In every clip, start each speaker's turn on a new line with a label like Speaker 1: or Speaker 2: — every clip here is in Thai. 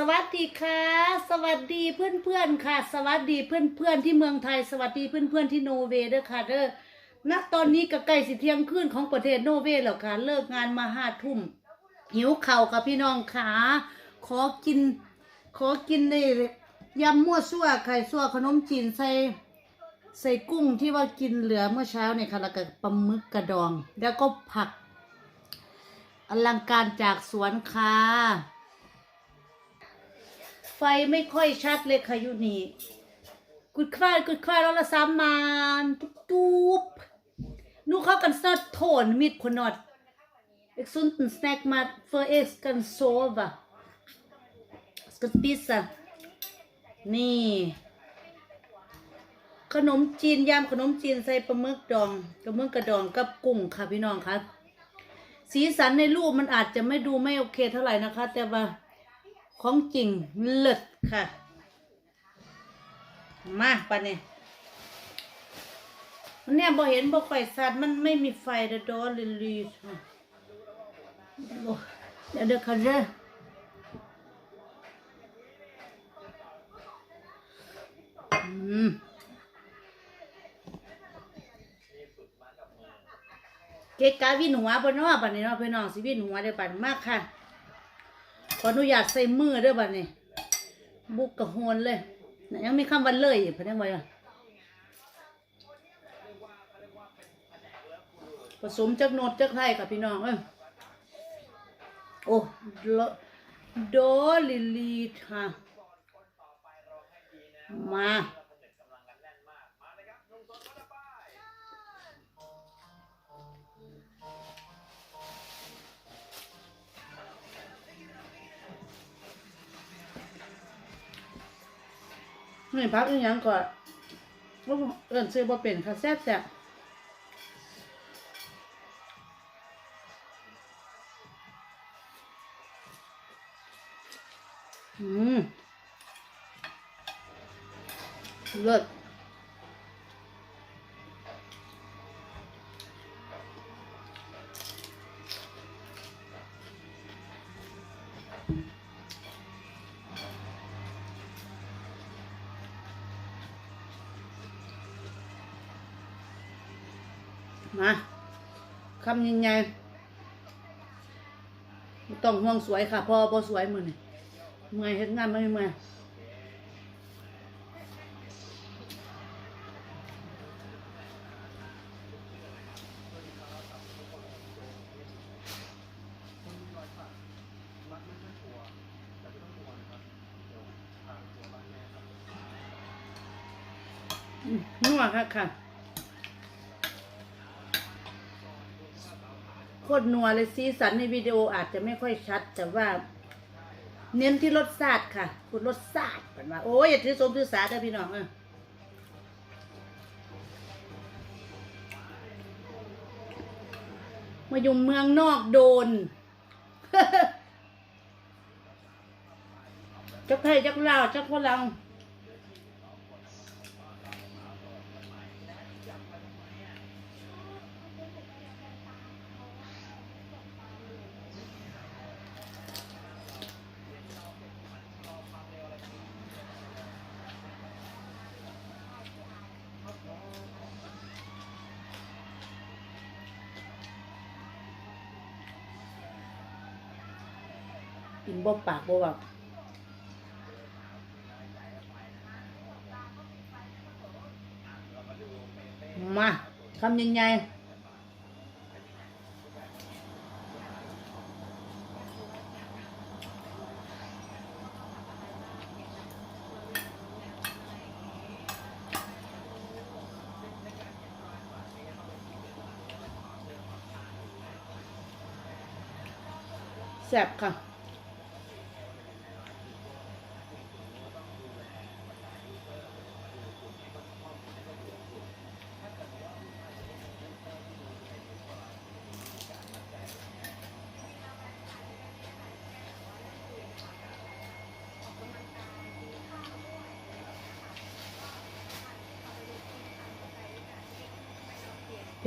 Speaker 1: สวัสดีค่ะ สวัสดีเพื่อนๆค่ะ สวัสดีเพื่อนๆที่เมืองไทย สวัสดีเพื่อนๆที่โนเวย์ด้วยค่ะเด้อณตอนนี้ก็ใกล้สิเที่ยงคืนของประเทศโนเวย์แล้วค่ะ เลิกงานมาห้าทุ่ม หิวเข่าค่ะพี่น้องขาขอกิน ขอกินได้ยำมั่วซั่วไข่ซั่วขนมจีนใส่ใส่กุ้งที่ว่ากินเหลือเมื่อเช้าเนี่ยค่ะแล้วก็ปลาหมึกกระดอง แล้วก็ผัก อลังการจากสวนค่ะ ไฟไม่ค่อยชัดเลยค่ะยูนี่กุดควายกุดควายแล้วละสามมานตุ๊บตุ๊บนูเข้ากันสนอดโทนมิดคนนอดเอกซุนต์สแน็กมาเฟอร์เอ็กซ์กันโซบะสกันปิซะนี่ ขนมจีนยำขนมจีนใส่ปลาหมึกดองปลาหมึกกระดองกับกุ้งค่ะพี่น้องคะสีสันในรูปมันอาจจะไม่ดูไม่โอเคเท่าไหร่นะคะ แต่ว่า ของจริงเลิศค่ะ มาปะเนี่ยมันเนี่ยบ่เห็นบ่ไฟสัตว์มันไม่มีไฟเดอดอลิลีโอ้เดี๋ยวเดี๋ยวค่ะเด้ออืมเกกะวินหัวปะเนาปะเนี่ยเนาะพี่น้องสิวินหัวได้ปะมากค่ะ ขออนุญาตใส่มือด้วยบัดนี้ บุกกระโหนเลย ยังมีคำวันเลยอีกพเนี่ยไว้อะผสมจากโนดจากไทยกับพี่น้องเอ้ยโอ้โลโดลิลีค่ะมา นี่พักอีกอย่างก่อนว่าเอิญซื้อบ่เป็นค่ะแซ่บแซ่บอืมเลิศ มาคำยังไงต้องห่วงสวยค่ะพอพอสวยมือนี่เมื่อยเฮ็ดงานไม่เมื่อยนัวค่ะค่ะ โคตรนัวเลยสีสันในวิดีโออาจจะไม่ค่อยชัด แต่ว่า เน้นที่รสชาติค่ะคุณรสชาติเป็นว่าโอ้ยอย่าถือสมถือสากันพี่น้องเออมาอยู่เมืองนอกโดนจักไทยจักลาวจักพลัง กินบ่ปากบ่เบามาคำยังไงแซ่บค่ะ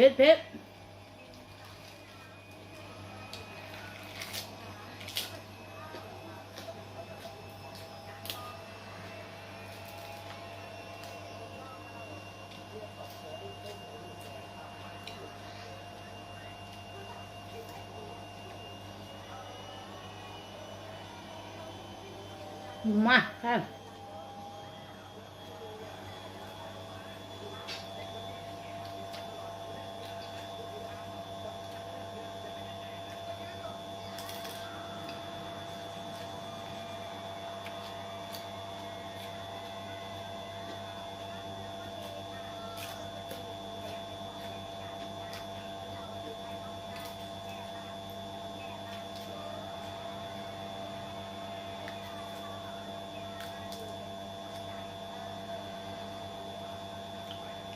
Speaker 1: ผ็ดเผ็ดมาครับ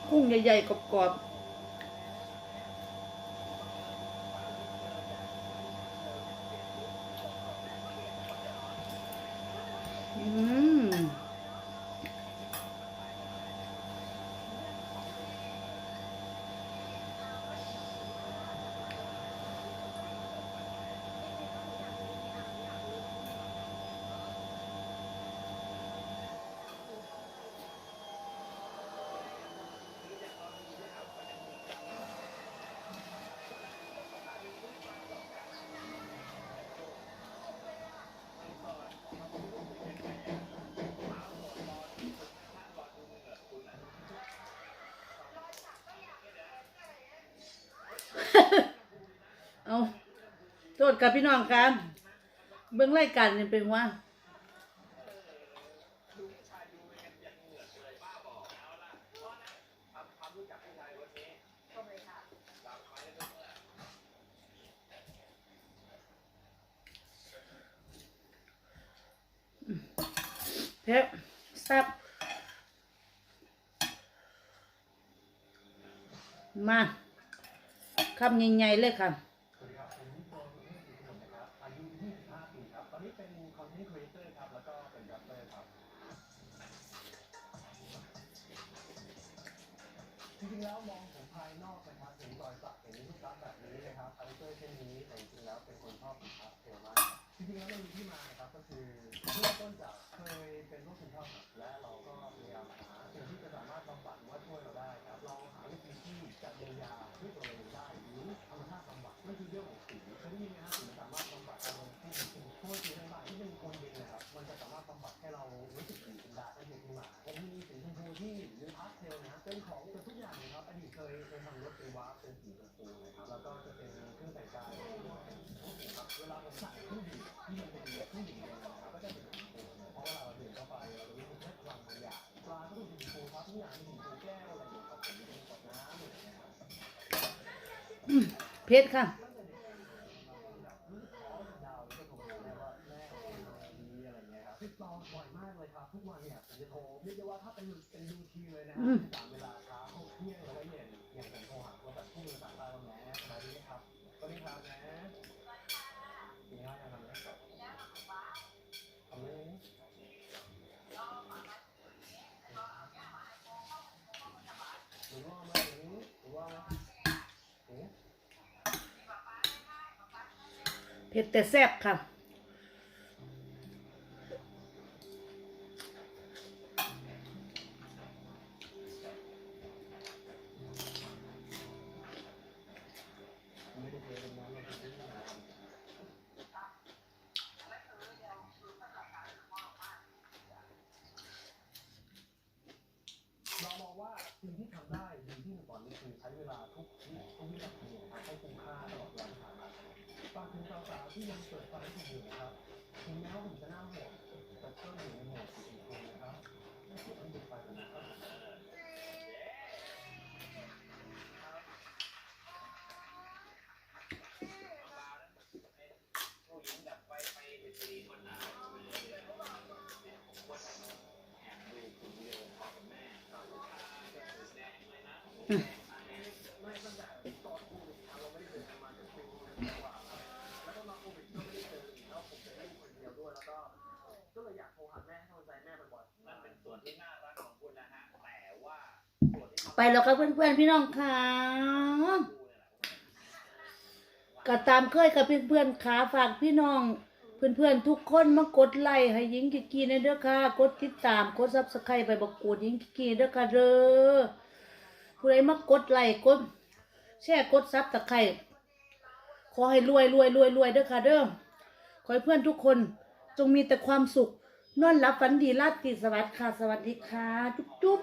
Speaker 1: กุ้งใหญ่ๆกรอบๆอืม เอาโท ษกับพี่น้องครับเบื้องรายการนี่เป็นว่าเพ็บซับมาคำใหญ่ๆเลยค่ะ
Speaker 2: แล้วมองผมภายนอกนะครับเห็นรอยสักเห็นรูปลักษณ์แบบนี้นะครับคาแรคเตอร์เช่นนี้แต่จริงๆแล้วเป็นคนชอบสินค้าเทลมากจริงๆแล้วมันมีที่มานะครับก็คือเริ่มต้นจากเคยเป็นโรคซึมเศร้าครับและเราก็พยายามหาสิ่งที่จะสามารถบำบัดว่าช่วยเราได้ครับเราหาวิธีที่จะเยียวยาด้วยตัวเราเองได้หรือธรรมชาติบำบัดนั่นคือเรื่องของสีเคยได้ยินไหมครับ เวลาเราใส่เครื่องดื่มที่มันเป็นเครื่องดื่มเนี่ยนะครับก็จะเป็นสีชมพูเพราะวลาเราดื่มเข้าไปเราจะรู้สึกได้พลังบางอย่างปลาก็เป็นสีชมพูครับทุกอย่างเป็นสีชมพูแก้วอะไรอย่างเงี้ยครับผมเป็นขวดน้ำอะไรอย่างเงี้ยครับ
Speaker 1: เพชรค่ะ
Speaker 2: อะไรเงี้ยครับติดต่อบ่อยมากเลยครับทุกวันเนี่ยผมจะโทรเรียกได้ว่าถ้าเป็นเป็นดูทีเลยนะฮะสาม ผ็ดแต่
Speaker 1: แซ่บค่ะ
Speaker 2: ไม่ได้เจองว่าสิ่งที่ทำ สาวที่ยังเกิดไฟอยู่นะครับถึงแม้ว่าผมจะน่าห่วงแต่ก็อยู่ในโหมดสีชมพูนะครับไม่ควรต้องหยุดไปนะครับ
Speaker 1: ไปแล้วครับเพื่อนๆพี่น้องค่ะ
Speaker 3: ดูเนี่ยแหละ
Speaker 1: ก็ตามเคยกับเพื่อนๆขาฝากพี่น้อง เพื่อนๆทุกคนมากดไลค์ให้ยิงกิกกีในเด้อค่ะ กดติดตามกดซับสไครต์ไปบอกกดยิงกิกีเด้อค่ะเด้อผู้ใดมากดไลค์กดแชร์กดซับสไครต์ขอให้รวยรวยรวยรวยเด้อค่ะเด้อขอให้เพื่อนทุกคนจงมีแต่ความสุข นอนหลับฝันดีราตรีสวัสดิ์ค่ะ สวัสดีค่ะ จุ๊บจุ๊บ